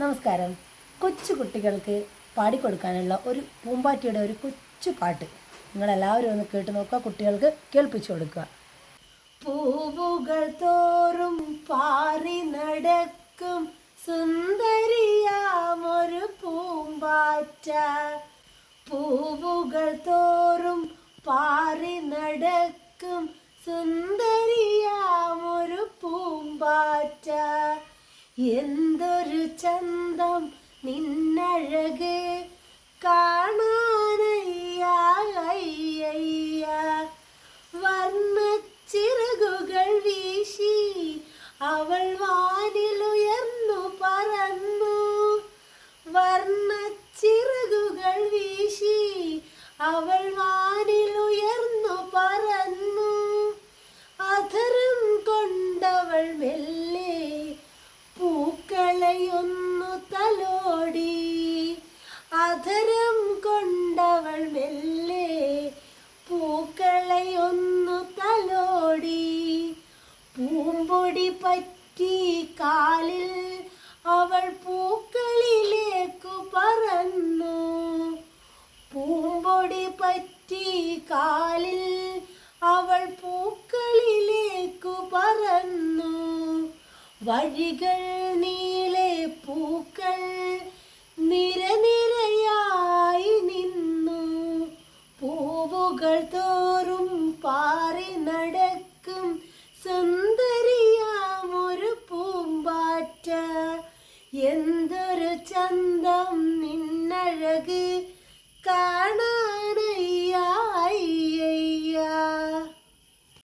നമസ്കാരം. കൊച്ചു കുട്ടികൾക്ക് പാടിക്കൊടുക്കാനുള്ള ഒരു പൂമ്പാറ്റിയുടെ ഒരു കൊച്ചു പാട്ട്. നിങ്ങളെല്ലാവരും ഒന്ന് കേട്ട് നോക്കുക കുട്ടികൾക്ക് കേൾപ്പിച്ചു കൊടുക്കുക. പൂവുകൾ തോറും പാറി നടക്കും. സുന്ദരിയാമൊരു പൂമ്പാറ്റ. പൂവുകൾ തോറും പാറി നടക്കും. സുന്ദരിയാമൊരു എന്തൊരു ചന്തം നിന്നഴക് കാണാനയ്യ അയ്യയ്യ. വർണച്ചിറകുകൾ വീശി അവൾ വാനിലുയർന്നു പറന്നു. വർണച്ചിറകുകൾ വീശി അവൾ പൂമ്പൊടി പറ്റി കാലിൽ അവൾ പൂക്കളിലേക്കു പറന്നു. പൂമ്പൊടി പറ്റി കാലിൽ അവൾ പൂക്കളിലേക്കു പറന്നു. വഴികൾ നീളെ പൂക്കൾ നിരനിരയായി നിന്നു. പൂവുകൾ തോറും പാറി നടക്കും. എന്തൊരു ചന്തം നിന്നഴക് കാ